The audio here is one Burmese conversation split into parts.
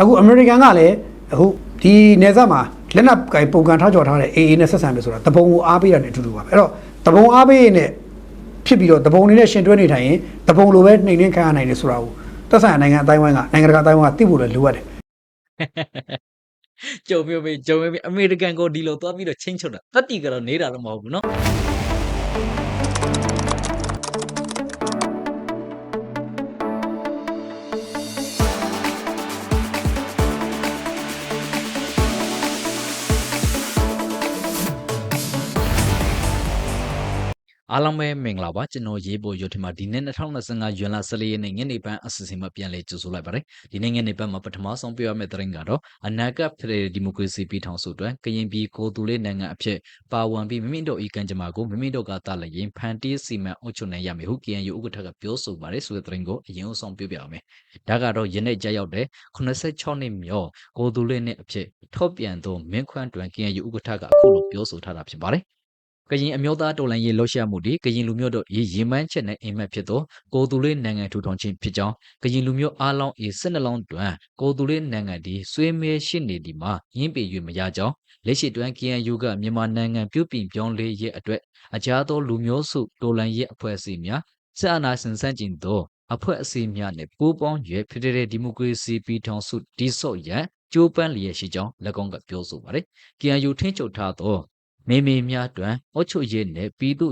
အခုအမေရိကန်ကလည်းအခုဒီနေဆက်မှာလက်နက်ကင်ပုံကန်ထားကြော်ထားတဲ့ AA နဲ့ဆက်ဆံမယ်ဆိုတာတပုံကိုအားပေးတာနဲ့အတူတူပါပဲအဲ့တော့တပုံအားပေးရင်လည်းဖြစ်ပြီးတော့တပုံနေနဲ့ရှင်တွဲနေထိုင်ရင်တပုံလိုပဲနှိမ်နှင်းခံရနိုင်တယ်ဆိုတာကိုသက်ဆိုင်ရာနိုင်ငံအတိုင်းဝိုင်းကနိုင်ငံတကာအတိုင်းဝိုင်းကသိဖို့လည်းလိုအပ်တယ် ကြုံမျိုးပဲကြုံမျိုးပဲအမေရိကန်ကိုဒီလိုသွားပြီးတော့ချင်းချုပ်တာတတိကတော့နေတာတော့မဟုတ်ဘူးเนาะ အားလုံးပဲမင်္ဂလာပါကျွန်တော်ရေးပေါ်ရုပ်ထင်မှာဒီနေ့2025ရွန်လ14ရက်နေ့ညနေပိုင်းအစီအစဉ်မှာပြန်လည်ကြိုဆိုလိုက်ပါတယ်ဒီနေ့ညနေပိုင်းမှာပထမဆုံးပြောရမယ့်သတင်းကတော့အနာဂတ်ဖရယ်ဒီမိုကရေစီပြည်ထောင်စုအတွက်ကရင်ပြည်ကိုယ်သူလေးနိုင်ငံအဖြစ်ပါဝင်ပြီးမိမိတို့ဤကံကြမ္မာကိုမိမိတို့ကတားလျင်ဖန်တီးစီမံအုပ်ချုပ်နိုင်ရမယ်ဟု KNU ဥက္ကဋ္ဌကပြောဆိုပါတယ်ဆိုတဲ့သတင်းကိုအရင်ဆုံးပြောပြအောင်မယ်ဒါကတော့ယနေ့ကြာရောက်တဲ့86နှစ်မြော်ကိုယ်သူလေးနဲ့အဖြစ်ထောက်ပြန်သောမင်းခွန်းတွင် KNU ဥက္ကဋ္ဌကအခုလိုပြောဆိုထားတာဖြစ်ပါတယ် ကရင်အမျိုးသားတော်လှန်ရေးလှုပ်ရှားမှုဒီကရင်လူမျိုးတို့ရေရင်မှန်းချက်နဲ့အိမ်မက်ဖြစ်သောကိုယ်သူလေးနိုင်ငံထူထောင်ခြင်းဖြစ်ကြောင်းကရင်လူမျိုးအားလုံးဤစစ်နှလုံးတွင်ကိုယ်သူလေးနိုင်ငံဒီဆွေးမဲရှိနေဒီမှာရင်းပေ၍မရကြောင်းလက်ရှိတွင် KNU ကမြန်မာနိုင်ငံပြုပြင်ပြောင်းလဲရေးအတွက်အခြားသောလူမျိုးစုတော်လှန်ရေးအဖွဲ့အစည်းများစစ်အာဏာရှင်ဆန့်ကျင်သောအဖွဲ့အစည်းများနှင့်ပူးပေါင်း၍ဖက်ဒရယ်ဒီမိုကရေစီပြည်ထောင်စုတည်ဆောက်ရန်ကြိုးပမ်းလျက်ရှိကြောင်း၎င်းကပြောဆိုပါတယ် KNU ထင်းချုပ်ထားသော မေမေများတွင်အုတ်ချုပ်ရေးနှင့်ပြည်သူ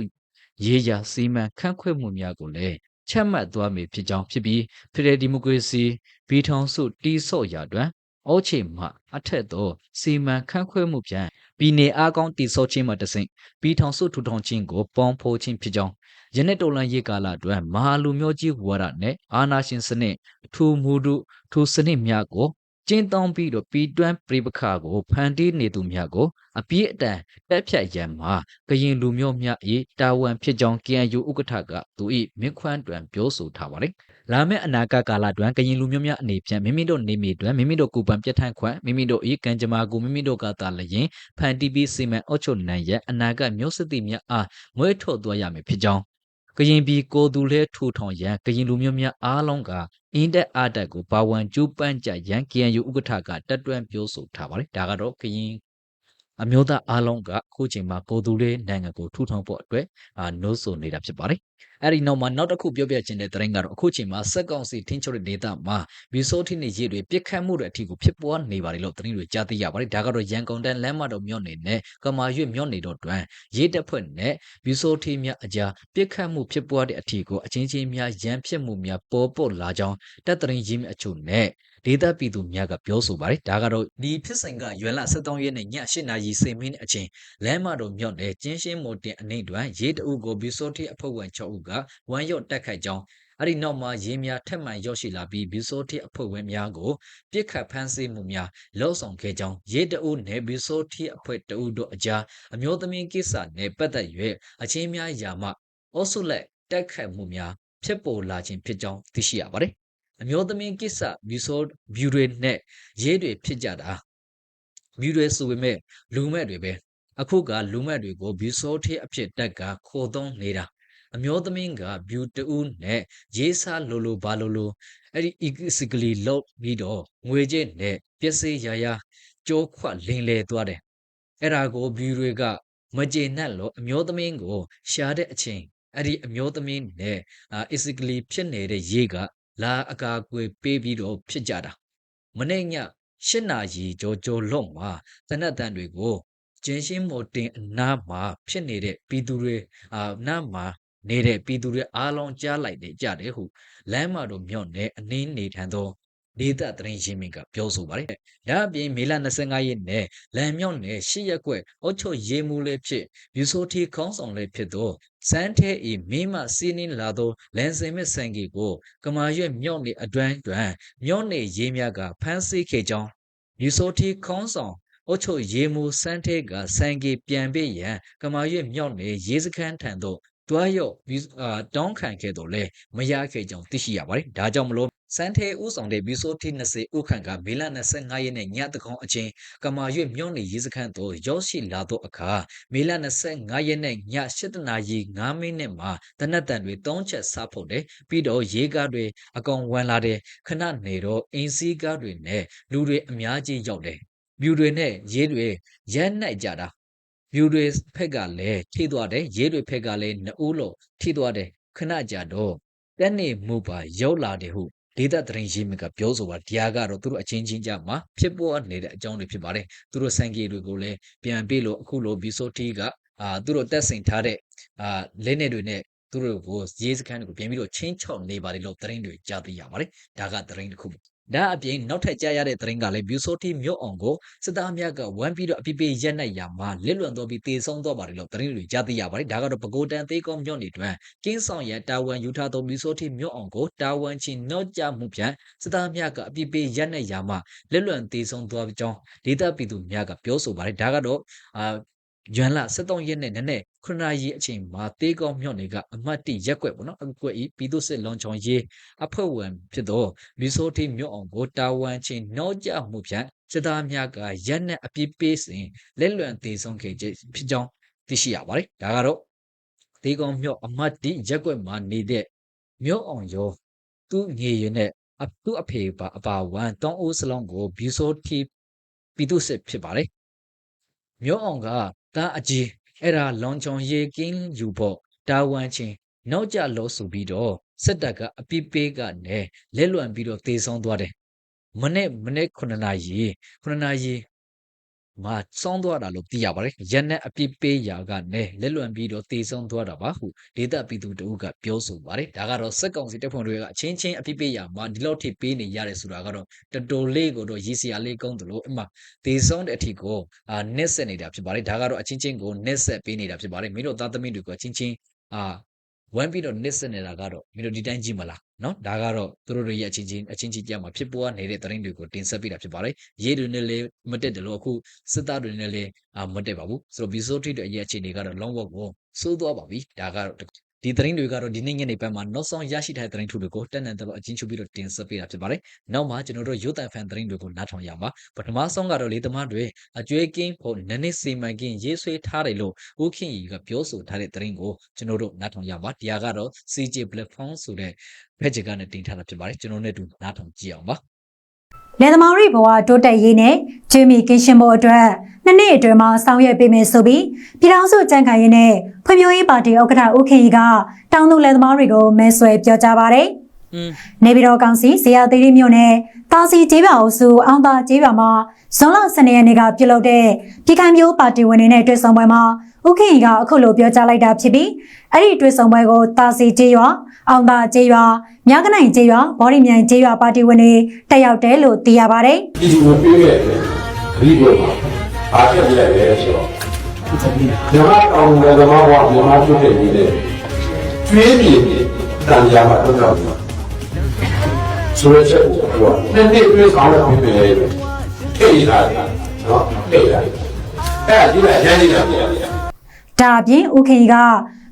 ရေးရာစီမံခန့်ခွဲမှုများကိုလည်းချက်မှတ်သွားမည်ဖြစ်ကြောင်းဖြစ်ပြီးဖရယ်ဒီမိုကရေစီပြည်ထောင်စုတည်ဆော့ရာတွင်အောက်ခြေမှအထက်သောစီမံခန့်ခွဲမှုဖြင့်ပြည်내အားကောင်းတည်ဆော့ခြင်းမှတဆင့်ပြည်ထောင်စုထူထောင်ခြင်းကိုပေါင်းဖော်ခြင်းဖြစ်ကြောင်းယနေ့တော်လှန်ရေးကာလအတွင်းမဟာလူမျိုးကြီးဝါဒနဲ့အာဏာရှင်စနစ်ထူမှုတို့ထူစနစ်များကို ကျင်းတောင်းပြီးတော့ပြည်တွန်းပြပခါကိုဖန်တီးနေသူများကိုအပြည့်အတန်တက်ဖြတ်ရန်မှာကရင်လူမျိုးများ၏တာဝန်ဖြစ်ကြောင်း KNU ဥက္ကဋ္ဌကသူ၏မြင့်ခွန်းတွင်ပြောဆိုထားပါတယ်။လာမယ့်အနာဂတ်ကာလတွင်ကရင်လူမျိုးများအနေဖြင့်မိမိတို့နေမီတွင်မိမိတို့ကိုယ်ပိုင်ပြဋ္ဌာန်းခွင့်မိမိတို့၏ကံကြမ္မာကိုမိမိတို့ကသာလျင်ဖန်တီးပြီးစီမံအုပ်ချုပ်နိုင်ရန်အနာဂတ်မျိုးဆက်သည့်များအားမွေးထုတ်သွားရမည်ဖြစ်ကြောင်းကရင်ပြည်ကိုယ်သူလဲထူထောင်ရန်ကရင်လူမျိုးများအားလုံးက အင်းတက်အားတက်ကိုပါဝင်ကျူးပန်းကြရန် KNU ဥက္ကဋ္ဌကတက်တွန်းပြောဆိုထားပါတယ်ဒါကတော့ကရင် အမျိုးသားအားလုံးကအခုချိန်မှာကိုယ်သူလေးနိုင်ငံကိုထူထောင်ဖို့အတွက်အာနှိုးဆိုနေတာဖြစ်ပါတယ်အဲ့ဒီနောက်မှာနောက်တစ်ခုပြောပြချင်တဲ့သတင်းကတော့အခုချိန်မှာစက်ကောင်စီထင်းချုပ်တဲ့ဒေသမှာဘီဆိုတီနဲ့ရေတွေပြစ်ခတ်မှုတွေအထီကိုဖြစ်ပွားနေပါတယ်လို့သတင်းတွေကြားသိရပါတယ်ဒါကတော့ရန်ကုန်တန်းလမ်းမတော်မြို့နယ်နဲ့ကမာရွတ်မြို့နယ်တော်တွင်ရေတပ်ဖွဲ့နဲ့ဘီဆိုတီများအကြားပြစ်ခတ်မှုဖြစ်ပွားတဲ့အထီကိုအချင်းချင်းများရန်ဖြစ်မှုများပေါ်ပေါက်လာကြောင်းတပ်သတင်းရင်းမြစ်အချို့နဲ့ ဒေသပြည်သူများကပြောဆိုပါတယ်ဒါကတော့ဒီဖြစ်စဉ်ကရွယ်လ73ရက်နေ့ည8နာရီ10မိနစ်အချိန်လမ်းမတော်မြို့နယ်ကျင်းရှင်းမိုတင်အနိမ့်တွင်ရေတအုပ်ကိုဘီဆိုတီအဖွဲ့ဝင်6ဦးကဝမ်းရော့တက်ခိုက်ကြောင်းအဲ့ဒီနောက်မှာရေးများထက်မှန်ရောက်ရှိလာပြီးဘီဆိုတီအဖွဲ့ဝင်များကိုပြစ်ခတ်ဖမ်းဆီးမှုများလှုပ်ဆောင်ခဲ့ကြောင်းရေတအုပ်နယ်ဘီဆိုတီအဖွဲ့တအုပ်တို့အကြားအမျိုးသမီးကိစ္စနဲ့ပတ်သက်၍အချင်းများယာမအောဆုလက်တက်ခတ်မှုများဖြစ်ပေါ်လာခြင်းဖြစ်ကြောင်းသိရှိရပါတယ် အမျိုးသမီးကိစ္စဘီဆိုဘီတွေနဲ့ရေးတွေဖြစ်ကြတာဘီတွေဆိုပေမဲ့လူမဲ့တွေပဲအခုကလူမဲ့တွေကိုဘီဆိုတီအဖြစ်တက်ကခေါ်သုံးနေတာအမျိုးသမီးကဘျူတူးနဲ့ရေးစားလိုလိုဘာလိုလိုအဲ့ဒီ economically လောက်ပြီးတော့ငွေကျင့်နဲ့ပစ္စည်းရရကြိုးခွက်လင်းလေသွားတယ်အဲ့ဒါကိုဘျူတွေကမကျေနပ်လို့အမျိုးသမီးကိုရှာတဲ့အချိန်အဲ့ဒီအမျိုးသမီးနဲ့အာ economically ဖြစ်နေတဲ့ရေးက လာအကာအကွယ်ပေးပြီးတော့ဖြစ်ကြတာမနေ့ည၈နာရီကြောကြောလွန်မှာတနတ်တန်တွေကိုကျင်းရှင်းမော်တင်အနားမှာဖြစ်နေတဲ့ပြည်သူတွေအာနားမှာနေတဲ့ပြည်သူတွေအားလုံးကြားလိုက်တယ်ကြတယ်ဟုလမ်းမတော်မြော့နဲ့အနည်းနေထန်သော ဒေသသတင်းရင်းမြစ်ကပြောဆိုပါတယ်။ဒါအပြင်မေလ25ရက်နေ့လမ်းမြော့နယ်ရှစ်ရက်ကွက်အုတ်ချုပ်ရေးမှုလေးဖြစ်ဗျူဆိုတီခေါင်းဆောင်လေးဖြစ်သောစန်းထဲဤမိမစီးနင်းလာသောလန်စင်မစ်ဆန်ကီကိုကမာရွက်မြော့နေအတွန်းတွင်မြော့နေရေးများကဖမ်းဆီးခဲ့ကြောင်းဗျူဆိုတီခေါင်းဆောင်အုတ်ချုပ်ရေးမှုစန်းထဲကဆန်ကီပြန်ပေးရန်ကမာရွက်မြော့နေရေးစခန်းထံသို့ တွားရော့ပြီးအာတောင်းခံခဲ့တော့လဲမရခဲ့ကြောင်းသိရှိရပါတယ်ဒါကြောင့်မလို့စန်ထဲဦးဆောင်တဲ့ဘီဆိုတီ20ဦးခန့်ကမေလ25ရက်နေ့ညတကောင်အချိန်ကမာရွေမြောင်းနေရေးစခန်းသို့ရောက်ရှိလာတော့အခါမေလ25ရက်နေ့ည7:00နာရီ9မိနစ်မှာတနတ်တန်တွေ3ချက်စားဖို့တယ်ပြီးတော့ရေကားတွေအကောင်ဝမ်းလာတယ်ခဏနေတော့အင်းစည်းကားတွေနဲ့လူတွေအများကြီးရောက်တယ်မြူတွေနဲ့ရေးတွေရက်နှိုက်ကြတာ မြူတွေဖက်ကလည်းထိသွားတယ်ရေးတွေဖက်ကလည်းနှအိုးလို့ထိသွားတယ်ခဏကြာတော့တက်နေမှုပါရောက်လာတယ်ဟုဒေတာတရင်ရေးမြကပြောဆိုပါဒီဟာကတော့သူတို့အချင်းချင်းကြမှာဖြစ်ပေါ်နေတဲ့အကြောင်းတွေဖြစ်ပါတယ်သူတို့စံကြေတွေကိုလည်းပြန်ပေးလို့အခုလိုဘီဆိုတီကအာသူတို့တက်ဆင်ထားတဲ့အာလက်နေတွေနဲ့သူတို့ကိုရေးစခန်းတွေကိုပြန်ပြီးတော့ချင်းချောက်နေပါတယ်လို့သတင်းတွေကြားသိရပါတယ်ဒါကသတင်းတစ်ခု ဒါအပြင်နောက်ထပ်ကြားရတဲ့သတင်းကလည်းဘျူဆိုတီမြို့အောင်ကိုစစ်သားများကဝမ်းပြီးတော့အပိပိရက်နိုင်ရမှာလစ်လွန်တော့ပြီးတေဆုံးတော့ပါတယ်လို့သတင်းတွေကြားသိရပါတယ်ဒါကတော့ပကိုတန်သေးကောမြို့နေတွင်ကင်းဆောင်ရန်တာဝန်ယူထားသောဘျူဆိုတီမြို့အောင်ကိုတာဝန်ချီနော့ကြမှုဖြင့်စစ်သားများကအပိပိရက်နိုင်ရမှာလစ်လွန်တေဆုံးသွားကြောင်းဒေတာပြည်သူများကပြောဆိုပါတယ်ဒါကတော့အာ ဂျွမ်လာ73ရက်နဲ့နည်းနည်းခုနရီအချိန်မှာတေးကောင်းမြော့နေကအမတ်တိရက်ွက်ပေါ့နော်အကွက်ဤပြည်သူစစ်လွန်ချောင်ရေးအဖွဲ့ဝင်ဖြစ်တော့မီဆိုတီမြော့အောင်ကိုတာဝန်ချင်းနှောကြမှုဖြင့်စစ်သားများကရက်နဲ့အပြစ်ပေးစဉ်လက်လွန်သေးဆုံးခဲ့ခြင်းဖြစ်ကြောင်းသိရှိရပါတယ်ဒါကတော့တေးကောင်းမြော့အမတ်တိရက်ွက်မှာနေတဲ့မြော့အောင်ရောသူ့ငေရနဲ့အသူ့အဖေပါအပါဝမ်တောင်းအိုးစလုံးကိုဘီဆိုတီပြည်သူစစ်ဖြစ်ပါတယ်မြော့အောင်က တားအကြီးအဲ့ဒါလွန်ချောင်ရေးကင်းယူဖို့တာဝန်ချင်းနောက်ကျလို့ဆိုပြီးတော့စစ်တပ်ကအပြစ်ပေးကနေလက်လွန်ပြီးတော့တေဆုံးသွားတယ်မနေ့မနေ့9နာရီ9နာရီ မှာစောင်းသွားတာလို့သိရပါတယ်ရက်နဲ့အပြစ်ပေးရာကနေလက်လွန်ပြီးတော့တေဆုံးသွားတာပါဟုဒေတာပြည်သူတို့ကပြောဆိုပါတယ်ဒါကတော့စက်ကောင်စီတပ်ဖွဲ့တွေကအချင်းချင်းအပြစ်ပေးရာမှာဒီလောက်ထိပေးနေရတယ်ဆိုတာကတော့တော်တော်လေးကိုတော့ရည်စရာလေးကောင်းတယ်လို့အမှတေဆုံးတဲ့အထီကိုအာနစ်ဆက်နေတာဖြစ်ပါတယ်ဒါကတော့အချင်းချင်းကိုနစ်ဆက်ပေးနေတာဖြစ်ပါတယ်မင်းတို့သားသမီးတွေကိုအချင်းချင်းအာ ဝမ်းပြီးတော့နစ်ဆက်နေတာကတော့မင်းတို့ဒီတိုင်းကြည့်မလားနော်ဒါကတော့သူတို့ရဲ့အချင်းချင်းအချင်းချင်းကြမှာဖြစ်ပေါ်နေတဲ့သတင်းတွေကိုတင်ဆက်ပေးတာဖြစ်ပါတယ်ရေးတွေနဲ့လည်းမတက်တယ်လို့အခုစစ်သားတွေနဲ့လည်းအာမတက်ပါဘူးဆိုတော့ဗီဆိုထိတဲ့ရဲ့အခြေအနေကတော့ long walk ကိုစိုးသွားပါပြီဒါကတော့ ဒီသတင်းတွေကတော့ဒီနေ့ညနေပိုင်းမှာနောက်ဆုံးရရှိထားတဲ့သတင်းထုတွေကိုတက်နန်တော့အချင်းချုပ်ပြီးတော့တင်ဆက်ပေးတာဖြစ်ပါတယ်။နောက်မှာကျွန်တော်တို့ရုပ်သံဖန်သတင်းတွေကိုနားထောင်ရမှာပထမဆုံးကတော့လေသမားတွေအကျွေးကင်းဖို့နည်းနည်းစီမံကင်းရေးဆွဲထားတယ်လို့ဦးခင်ကြီးကပြောဆိုထားတဲ့သတင်းကိုကျွန်တော်တို့နားထောင်ရမှာတရားကတော့ CJ platform ဆိုတဲ့ badge ကနေတင်ထားတာဖြစ်ပါတယ်ကျွန်တော်နဲ့အတူနားထောင်ကြည့်အောင်ပါ လယ်သမားတွေဘဝတိုးတက်ရေးနဲ့ဂျေမီကင်းရှင်ဖို့အတွက်နှစ်နှစ်အတွင်းမှာဆောင်ရွက်ပေးမယ်ဆိုပြီးပြည်ထောင်စုကြံ့ခိုင်ရေးနဲ့ဖွံ့ဖြိုးရေးပါတီဥက္ကဋ္ဌဦးခင်ကြီးကတောင်သူလယ်သမားတွေကိုမဲဆွယ်ပြောကြားပါတယ်။อืม နေပြည်တော်ကောင်စီဇေယျသီရိမြို့နယ်တာစီကျေးရွာအုပ်စုအောင်သာကျေးရွာမှာဇွန်လ12ရက်နေ့ကပြုလုပ်တဲ့ပြည်ခိုင်မျိုးပါတီဝင်တွေနဲ့တွေ့ဆုံပွဲမှာဥခင်ကြီးကအခုလိုပြောကြားလိုက်တာဖြစ်ပြီးအဲ့ဒီတွေ့ဆုံပွဲကိုတာစီကျေးရွာအောင်သာကျေးရွာမြကနိုင်ကျေးရွာဘော်ဒီမြိုင်ကျေးရွာပါတီဝင်တွေတက်ရောက်တယ်လို့သိရပါတယ်ပြည်သူကိုပေးခဲ့တယ်ခရီးပေါ်မှာအားပြည့်ပြည့်လဲဆိုတော့မြန်မာတောင်နယ်သမားဘဝမြန်မာပြည်တဲ့ဒီလေကျွေးမြေတန်ရာမှာတော့တော့ ဆိုရချက်ကိုနှစ်နှစ်ပြေးဆောင်ရပြီးပြီလေထိတ်လာတယ်နော်ထိတ်လာတယ်အဲ့ဒါဒီကအရင်ကြီးတာပြန်ပြန်ဒါအပြင်ဦးခင်ကြီးက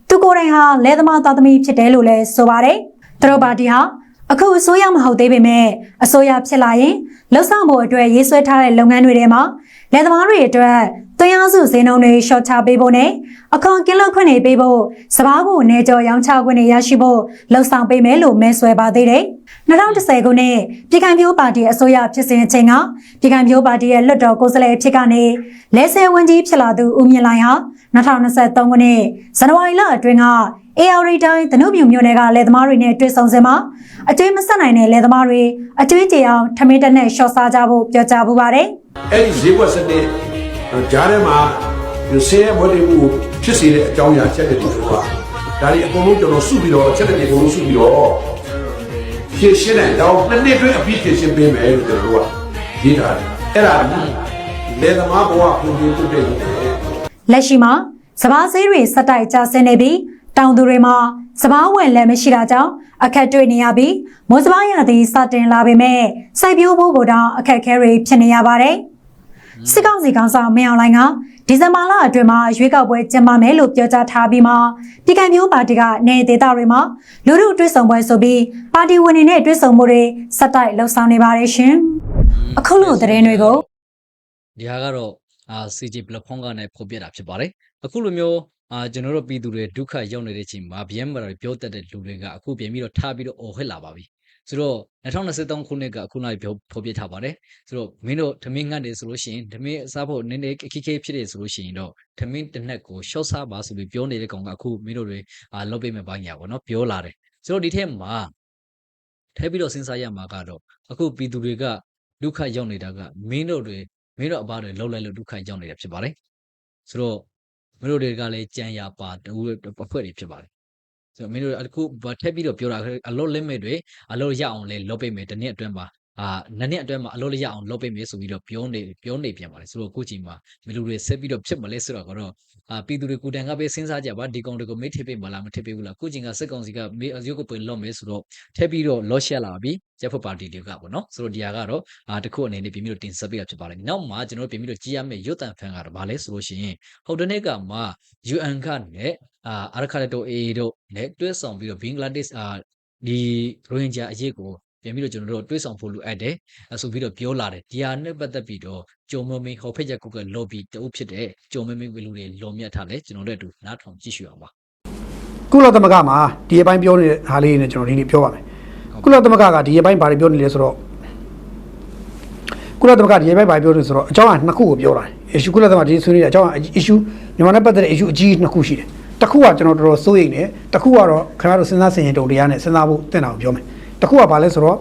သူကိုယ်တိုင်ဟာလယ်သမားသားသမီးဖြစ်တယ်လို့လည်းဆိုပါတယ်။သူတို့ပါတီဟာအခုအစိုးရမဟုတ်သေးပေမဲ့အစိုးရဖြစ်လာရင်လှုပ်ဆောင်ဖို့အတွက်ရေးဆွဲထားတဲ့လုပ်ငန်းတွေထဲမှာလယ်သမားတွေအတွက် သွင်းအားစုဈေးနှုန်းတွေရှော့ချပေးဖို့နဲ့အခွန်ကင်းလွတ်ခွင့်တွေပေးဖို့စပားကိုနေကြောရောင်းချခွင့်တွေရရှိဖို့လှုံ့ဆော်ပေးမယ်လို့မဲဆွဲပါသေးတယ်။2010ခုနှစ်ပြည်ခိုင်ဖြိုးပါတီအစိုးရဖြစ်စဉ်အချိန်ကပြည်ခိုင်ဖြိုးပါတီရဲ့လွှတ်တော်ကိုယ်စားလှယ်အဖြစ်ကနေလဲဆဲဝန်ကြီးဖြစ်လာသူဦးမြင့်လိုင်ဟာ2023ခုနှစ်ဇန်နဝါရီလအတွင်းက AR တိုင်းသနုမြူမြို့နယ်ကလယ်သမားတွေနဲ့တွေ့ဆုံစင်မှာအကျွေးမဆက်နိုင်တဲ့လယ်သမားတွေအကျွေးကြေအောင်ထမင်းတက်နဲ့ရှော့စားကြဖို့ပြောကြားပူပါတယ်။အဲ့ဒီဈေးကွက်စနစ် ကြားထဲမှာဒီဆင်းရဲဝတ်တွေမှုဖြစ်စေတဲ့အကြောင်းအရာချက်တွေတို့ကဒါတွေအကုန်လုံးကျွန်တော်စုပြီးတော့ချက်တွေအကုန်လုံးစုပြီးတော့ဖြည့်ရှင်းတယ်တော့နှစ်နှစ်တွင်းအပြီးဖြည့်ရှင်းပေးမယ်လို့ကျွန်တော်တို့ကရေးထားတယ်အဲ့ဒါလေသမားဘဝကိုကြည့်တုတ်တယ်လက်ရှိမှာစပားဈေးတွေစက်တိုက်ကျဆင်းနေပြီးတောင်သူတွေမှာစပားဝင်လည်းမရှိတာကြောင့်အခက်တွေ့နေရပြီးမောစပားရသည်စတင်လာပေမဲ့စိုက်ပျိုးဖို့ကိုတောင်အခက်အခဲတွေဖြစ်နေရပါတယ်။ စစ်ကောင်စီကောင်ဆောင်မင်းအောင်လှိုင်ကဒီဇင်ဘာလအတွင်းမှာရွေးကောက်ပွဲကျင်းပမယ်လို့ပြောကြားထားပြီးမှပြည်ကံမျိုးပါတီကနေဒေသတွေမှာလူထုတွဲဆောင်ပွဲဆိုပြီးပါတီဝင်တွေနဲ့တွဲဆောင်မှုတွေစက်တိုက်လှုပ်ဆောင်နေပါတယ်ရှင်အခုလိုသတင်းတွေကိုဒီဟာကတော့အာ CG platform ကနေဖော်ပြတာဖြစ်ပါတယ်အခုလိုမျိုးအာကျွန်တော်တို့ပြည်သူတွေဒုက္ခရောက်နေတဲ့အချိန်မှာ BM မှာပြောတတ်တဲ့လူတွေကအခုပြန်ပြီးတော့ထားပြီးတော့អော်ဟစ်လာပါပြီ ဆိုတော့2023ခုနှစ်ကအခုနောက်ပြောဖော်ပြထားပါတယ်ဆိုတော့မင်းတို့ဓမင်းငတ်တယ်ဆိုလို့ရှိရင်ဓမင်းစားဖို့နည်းနည်းခက်ခဲဖြစ်တယ်ဆိုလို့ရှိရင်တော့ဓမင်းတစ်နက်ကို short စားပါဆိုပြီးပြောနေတဲ့ကောင်ကအခုမင်းတို့တွေအာလုပ်ပေးမယ်ဘာညာပေါ့နော်ပြောလာတယ်ဆိုတော့ဒီထက်မှာထဲပြီးတော့စဉ်းစားရမှာကတော့အခုပြည်သူတွေကဒုက္ခရောက်နေတာကမင်းတို့တွေမင်းတို့အဘတွေလှုပ်လိုက်လို့ဒုက္ခရောက်နေတာဖြစ်ပါတယ်ဆိုတော့မင်းတို့တွေကလည်းကြံရပါတူအဖွဲ့တွေဖြစ်ပါတယ် ဆိုတော့မင်းတို့အခုထက်ပြီးတော့ပြောတာအလော limit တွေအလောရအောင်လဲလုပ်ပေးမယ်တစ်နှစ်အတွင်းမှာ အာနှစ်နှစ်အတွင်းမှာအလောရအောင်လုပ်ပေးမယ်ဆိုပြီးတော့ပြောနေပြောနေပြန်ပါတယ်ဆိုတော့အခုချိန်မှာမင်းတို့တွေဆက်ပြီးတော့ဖြစ်မလဲဆိုတော့ကတော့အာပြည်သူတွေကိုတန်ခါပဲစဉ်းစားကြပါဒီကောင်တွေကိုမေးထိပေးမလားမထိပေးဘူးလားအခုချိန်ကစက်ကောင်စီကမေးရုပ်ကိုပွင့်လော့မယ်ဆိုတော့ထက်ပြီးတော့လော့ရှက်လာပြီရပ်ဖို့ပါတီတွေကပေါ့နော်ဆိုတော့ဒီဟာကတော့အာတခုအနေနဲ့ပြင်ပြီးတော့တင်ဆက်ပေးတာဖြစ်ပါတယ်နောက်မှာကျွန်တော်တို့ပြင်ပြီးတော့ကြည်ရမယ့်ရုတ်တန်ဖန်ကတော့ဗာလဲဆိုလို့ရှိရင်ဟိုတနေ့ကမှ UN ကနဲ့အာအာရခါတို AA တို့နဲ့တွဲဆောင်ပြီးတော့ဘင်္ဂလားဒေ့ရှ်အာဒီရိုဟင်ဂျာအရေးကို ပြန်ပြီးတော့ကျွန်တော်တို့တွဲဆောင်ဖို့လိုအပ်တယ်အဲဆိုပြီးတော့ပြောလာတယ်ဒီဟာနဲ့ပတ်သက်ပြီးတော့ဂျုံမမင်းဟော်ဖက်ချက်ကုတ်က lobby တူဖြစ်တဲ့ဂျုံမမင်းဝီလူတွေလွန်မြတ်ထားလဲကျွန်တော်တို့အတူနားထောင်ကြည့်ရှုအောင်ပါကုလသမဂ္ဂမှာဒီအပိုင်းပြောနေတဲ့ဟာလေးနဲ့ကျွန်တော်ဒီနေ့ပြောပါမယ်ကုလသမဂ္ဂကဒီအပိုင်းဘာတွေပြောနေလဲဆိုတော့ကုလသမဂ္ဂဒီအပိုင်းဘာတွေပြောနေလဲဆိုတော့အကြောင်းအရာနှစ်ခုကိုပြောတာ issue ကုလသမဂ္ဂဒီဆွေးနွေးတဲ့အကြောင်းအရာ issue မြန်မာနဲ့ပတ်သက်တဲ့ issue အကြီးနှစ်ခုရှိတယ်တစ်ခုကကျွန်တော်တော်တော်စိုးရိမ်တယ်တစ်ခုကတော့ခင်ဗျားတို့စဉ်းစားဆင်ခြင်တုံတရားနဲ့စဉ်းစားဖို့တင်တာကိုပြောမယ် တစ်ခုကဘာလဲဆိုတော့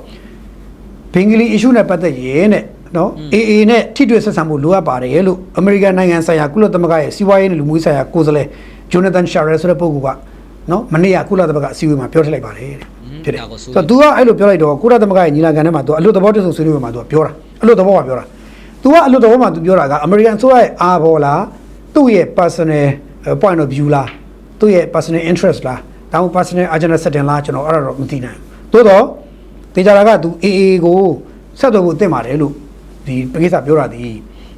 ဘင်္ဂလီ issue နဲ့ပတ်သက်ရင်တဲ့နော် AA နဲ့ထိတွေ့ဆက်ဆံမှုလိုအပ်ပါတယ်လို့အမေရိကန်နိုင်ငံဆိုင်ရာကုလသမဂ္ဂရဲ့စီးပွားရေးနဲ့လူမှုရေးဆိုင်ရာကိုယ်စားလှယ်ဂျိုနာသန်ရှာရဲဆိုတဲ့ပုဂ္ဂိုလ်ကနော်မနေ့ကကုလသမဂ္ဂအစည်းအဝေးမှာပြောထည့်လိုက်ပါတယ်တဲ့ဖြစ်တယ်ဆိုတော့ तू ကအဲ့လိုပြောလိုက်တော့ကုလသမဂ္ဂရဲ့ညီလာခံထဲမှာ तू အလို့သဘောတည်းဆိုဆွေးနွေးပွဲမှာ तू ပြောတာအလို့သဘောကပြောတာ तू ကအလို့သဘောမှာ तू ပြောတာကအမေရိကန်အစိုးရရဲ့အားဘောလားသူ့ရဲ့ personal point of view လားသူ့ရဲ့ personal interest လားဒါမှမဟုတ် personal agenda setting လားကျွန်တော်အဲ့ဒါတော့မသိနိုင်ဘူး သို့တော့တေချာတာက तू AA ကိုဆက်သွယ်ဖို့အသင့်ပါတယ်လို့ဒီကိစ္စပြောတာဒီ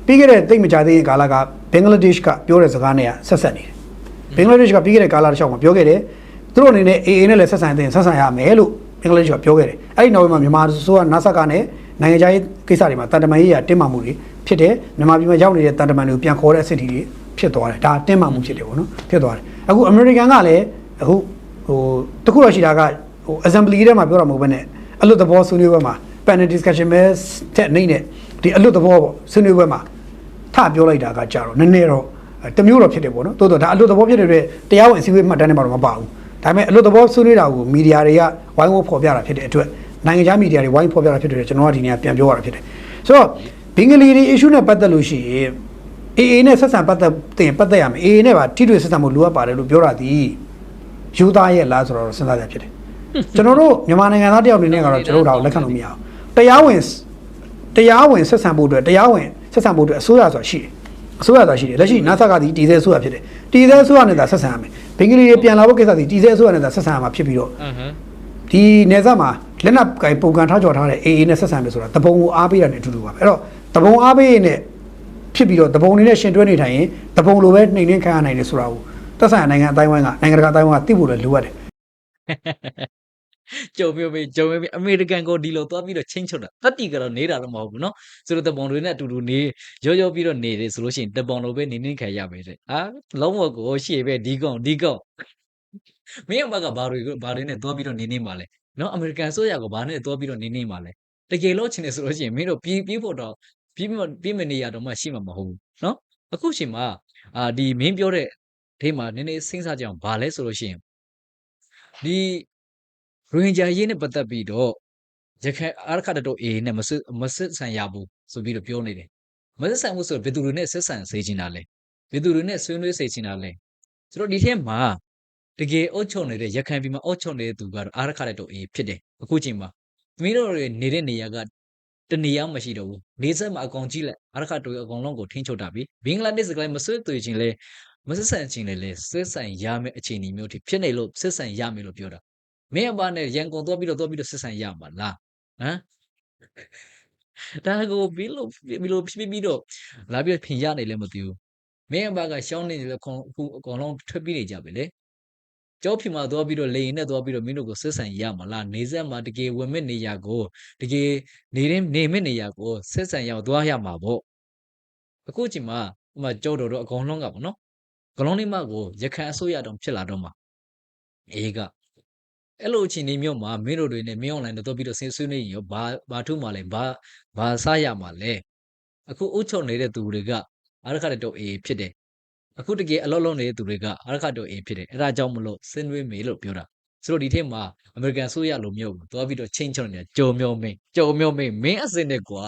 ပြီးခဲ့တဲ့တိတ်မကြသေးရင်ကာလကဘင်္ဂလားဒေ့ရှ်ကပြောတဲ့စကားနဲ့ဆက်ဆက်နေတယ်ဘင်္ဂလားဒေ့ရှ်ကပြီးခဲ့တဲ့ကာလတစ်လျှောက်မှာပြောခဲ့တယ်သူတို့အနေနဲ့ AA နဲ့လည်းဆက်ဆံတဲ့ဆက်ဆံရမယ်လို့ဘင်္ဂလားဒေ့ရှ်ကပြောခဲ့တယ်အဲ့ဒီနောက်ပိုင်းမှာမြန်မာဆိုက NASA ကနဲ့နိုင်ငံခြားရေးကိစ္စတွေမှာတန်တမာရေးရတင်းမာမှုတွေဖြစ်တယ်မြန်မာပြည်မှာရောက်နေတဲ့တန်တမန်တွေကိုပြန်ခေါ်တဲ့အဆင့်ထိတွေဖြစ်သွားတယ်ဒါတင်းမာမှုဖြစ်တယ်ပေါ့နော်ဖြစ်သွားတယ်အခုအမေရိကန်ကလည်းအခုဟိုတခုတော့ရှိတာက ဟို assembly ထဲမှာပြောတာမဟုတ်ဘဲနဲ့အလွတ်သဘောဆွေးနွေးပွဲမှာ panel discussion ပဲတဲ့နေနဲ့ဒီအလွတ်သဘောပေါ့ဆွေးနွေးပွဲမှာထပြောလိုက်တာကကြာတော့နည်းနည်းတော့တမျိုးတော့ဖြစ်တယ်ပေါ့နော်တိုးတော့ဒါအလွတ်သဘောဖြစ်တဲ့အတွက်တရားဝင်အစည်းအဝေးမှတ်တမ်းတွေမှာတော့မပါဘူးဒါပေမဲ့အလွတ်သဘောဆွေးနွေးတာကိုမီဒီယာတွေကဝိုင်းဝန်းဖော်ပြတာဖြစ်တဲ့အတွက်နိုင်ငံခြားမီဒီယာတွေဝိုင်းဖော်ပြတာဖြစ်တဲ့အတွက်ကျွန်တော်ကဒီနေ့ပြန်ပြောရတာဖြစ်တယ်ဆိုတော့ဘင်္ဂလီတွေ issue နဲ့ပတ်သက်လို့ရှိရင် AA နဲ့ဆက်ဆံပတ်သက်တင်ပတ်သက်ရမယ် AA နဲ့ပါထိတွေ့ဆက်ဆံမှုလိုအပ်ပါတယ်လို့ပြောတာဒီယူသားရဲ့လားဆိုတော့စဉ်းစားကြဖြစ်တယ် ကျွန်တော်တို့မြန်မာနိုင်ငံသားတယောက်အနေနဲ့ကတော့ကျွန်တော်တို့ဒါကိုလက်ခံလို့မရအောင်တရားဝင်တရားဝင်ဆက်ဆံဖို့အတွက်တရားဝင်ဆက်ဆံဖို့အတွက်အစိုးရဆိုတာရှိတယ်အစိုးရဆိုတာရှိတယ်လက်ရှိ NASA ကဒီတည်ဆဲအစိုးရဖြစ်တယ်တည်ဆဲအစိုးရနဲ့သာဆက်ဆံရမယ်ဘင်္ဂလီတွေပြန်လာဖို့ကိစ္စဒီတည်ဆဲအစိုးရနဲ့သာဆက်ဆံရမှာဖြစ်ပြီးတော့အဟမ်းဒီနေဆက်မှာလက်နက်ကင်ပုံကန်ထားကြော်ထားတဲ့ AA နဲ့ဆက်ဆံမယ်ဆိုတာတပုံကိုအားပေးတာနဲ့အတူတူပါပဲအဲ့တော့တပုံအားပေးရင်နဲ့ဖြစ်ပြီးတော့တပုံနေနဲ့ရှင်တွဲနေထိုင်ရင်တပုံလိုပဲနှိမ်နှင်းခံရနိုင်တယ်ဆိုတာကိုသက်ဆိုင်ရာနိုင်ငံအတိုင်းဝိုင်းကနိုင်ငံတကာအတိုင်းဝိုင်းကသိဖို့လည်းလိုအပ်တယ် ကြုံမျိုးပဲကြုံမျိုးပဲအမေရိကန်ကိုဒီလိုသွားပြီးတော့ချင်းချုပ်တာတက်တီကတော့နေတာတော့မဟုတ်ဘူးเนาะဆိုတော့တပုံတွေနဲ့အတူတူနေရောရောပြီးတော့နေတယ်ဆိုလို့ရှိရင်တပုံလိုပဲနေနေခံရမယ်တဲ့အာလုံးဝကိုရှေ့ပဲဒီကောင်ဒီကောင်မင်းအမကဘာတွေဘာတွေနဲ့သွားပြီးတော့နေနေမှာလဲเนาะအမေရိကန်ဆိုရကဘာနဲ့သွားပြီးတော့နေနေမှာလဲတကယ်လို့ချင်တယ်ဆိုလို့ရှိရင်မင်းတို့ပြေးပြေးဖို့တော့ပြေးမပြေးမနေရတော့မှရှိမှာမဟုတ်ဘူးเนาะအခုချိန်မှာအာဒီမင်းပြောတဲ့ဒေးမှာနည်းနည်းစဉ်းစားကြအောင်ဘာလဲဆိုလို့ရှိရင်ဒီ ရိုဟင်ဂျာရေးနဲ့ပတ်သက်ပြီးတော့ရခိုင်အာရခတတော် AA နဲ့မစစ်မစစ်ဆန်ရဘူးဆိုပြီးတော့ပြောနေတယ်မစစ်ဆန်ဘူးဆိုတော့ဘယ်သူတွေနဲ့စစ်ဆန်စေချင်တာလဲဘယ်သူတွေနဲ့ဆွေးနွေးစေချင်တာလဲဆိုတော့ဒီထဲမှာတကယ်အုတ်ချုံနေတဲ့ရခိုင်ပြည်မှာအုတ်ချုံနေတဲ့သူကတော့အာရခတတော် AA ဖြစ်တယ်အခုချိန်မှာသမီးတို့တွေနေတဲ့နေရာကတနေရာမရှိတော့ဘူးနေဆက်မှာအကောင်ကြီးလက်အာရခတော်အကောင်လုံးကိုထိန်းချုပ်တာပြီဘင်္ဂလားဒေ့ရှ်ကလည်းမဆွေးသွေးချင်လဲမစစ်ဆန်ချင်လဲလဲစစ်ဆန်ရမယ့်အခြေအနေမျိုးထိဖြစ်နေလို့စစ်ဆန်ရမယ်လို့ပြောတာ မင်းအမနဲ့ရန်ကုန်သွားပြီးတော့သွားပြီးတော့ဆက်ဆံရမှာလားဟမ်ဒါကိုပြီးလို့ပြီးလို့ပြီးပြီးတော့လာပြီးဖင်ရနေလည်းမသိဘူးမင်းအဘကရှောင်းနေတယ်ခုအခုအကောင်လုံးထွက်ပြီးနေကြပြီလေကျောင်းဖြီမှာသွားပြီးတော့လေရင်နဲ့သွားပြီးတော့မင်းတို့ကိုဆက်ဆံရမှာလားနေဆက်မှာတကယ်ဝင်မဲ့နေရကိုတကယ်နေရင်နေမဲ့နေရကိုဆက်ဆံရအောင်သွားရမှာပေါ့အခုချိန်မှာဟိုမှာကျောင်းတော်တော့အကောင်လုံးကပေါ့နော်ကလုံးလေးမကိုရခိုင်အစိုးရတောင်ဖြစ်လာတော့မှာအေးက အဲ့လိုအချိန်လေးမျိုးမှာမင်းတို့တွေနဲ့မင်းအွန်လိုင်းတော့ပြီးတော့ဆင်းဆွေးနေရင်ရောဘာဘာထုမှလဲဘာဘာစားရမှာလဲအခုအုတ်ချုပ်နေတဲ့သူတွေကအားရခတဲ့တော့အေးဖြစ်တယ်အခုတကယ်အလောလုံးနေတဲ့သူတွေကအားရခတော့အေးဖြစ်တယ်အဲ့ဒါကြောင့်မလို့ဆင်းရွေးမေလို့ပြောတာဆိုတော့ဒီထက်မှာအမေရိကန်ဆိုရလိုမျိုးသွားပြီးတော့ချင်းချုံနေကြုံမျိုးမင်းကြုံမျိုးမင်းမင်းအစင်နဲ့ကွာ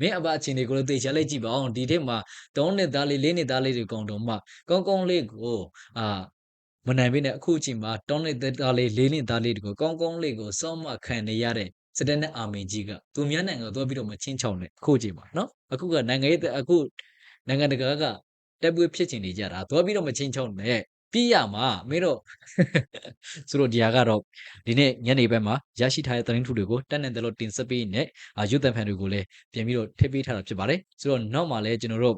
မင်းအဘအချင်းတွေကိုလည်းတေချာလိုက်ကြည့်ပါအောင်ဒီထက်မှာ၃နှစ်သားလေး၄နှစ်သားလေးတွေကောင်တော့မှကောင်းကောင်းလေးကိုအာ မနိုင်ပြီနဲ့အခုအချိန်မှာတောင်းနေတဲ့သားလေးလေးလင်းသားလေးတွေကိုကောင်းကောင်းလေးကိုစောင့်မခံနေရတဲ့စတဲ့နဲ့အာမင်ကြီးကသူများနိုင်ငံကိုသွားပြီးတော့မချင်းချောင်နဲ့အခုအချိန်မှာနော်အခုကနိုင်ငံရေးအခုနိုင်ငံတကာကတက်ပွေးဖြစ်ချင်နေကြတာသွားပြီးတော့မချင်းချောင်နဲ့ပြရမှာမင်းတို့ဆိုတော့ဒီဟာကတော့ဒီနေ့ညနေဘက်မှာရရှိထားတဲ့သတင်းထုတွေကိုတက်နေတဲ့လို့တင်ဆက်ပေးနေအာရုပ်သံဖန်တွေကိုလည်းပြင်ပြီးတော့ထည့်ပေးထားတာဖြစ်ပါတယ်ဆိုတော့နောက်မှာလည်းကျွန်တော်တို့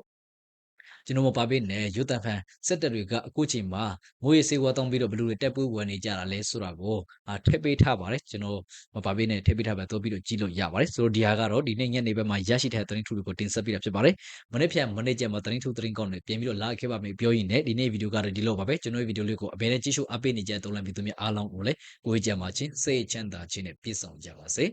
ကျွန်တော်မပါပေးနဲ့ရွတ်တန်ဖန်စက်တက်တွေကအခုချိန်မှာငွေစေဝါတောင်းပြီးတော့ဘယ်လူတွေတက်ပွေးဝင်နေကြတာလဲဆိုတာကိုအာထည့်ပေးထားပါတယ်ကျွန်တော်မပါပေးနဲ့ထည့်ပေးထားပါတော့ပြီးတော့ကြည့်လို့ရပါတယ်ဆိုတော့ဒီဟာကတော့ဒီနေ့ညနေဘက်မှာရရှိတဲ့သတင်းထူတွေကိုတင်ဆက်ပေးတာဖြစ်ပါတယ်မနေ့ဖြန်မနေ့ကျမှသတင်းထူသတင်းကောင်းတွေပြင်ပြီးတော့လာခဲ့ပါမယ်ပြောရင်လည်းဒီနေ့ဗီဒီယိုကတော့ဒီလိုပါပဲကျွန်တော်ရဲ့ဗီဒီယိုလေးကိုအဘယ်နဲ့ကြည့်ရှုအပ်ပေးနေကြတဲ့တုံးလန့်ပြီးသူများအားလုံးကိုလည်းကိုယ်ကြမှာချင်းစိတ်ချမ်းသာခြင်းနဲ့ပြည့်စုံကြပါစေ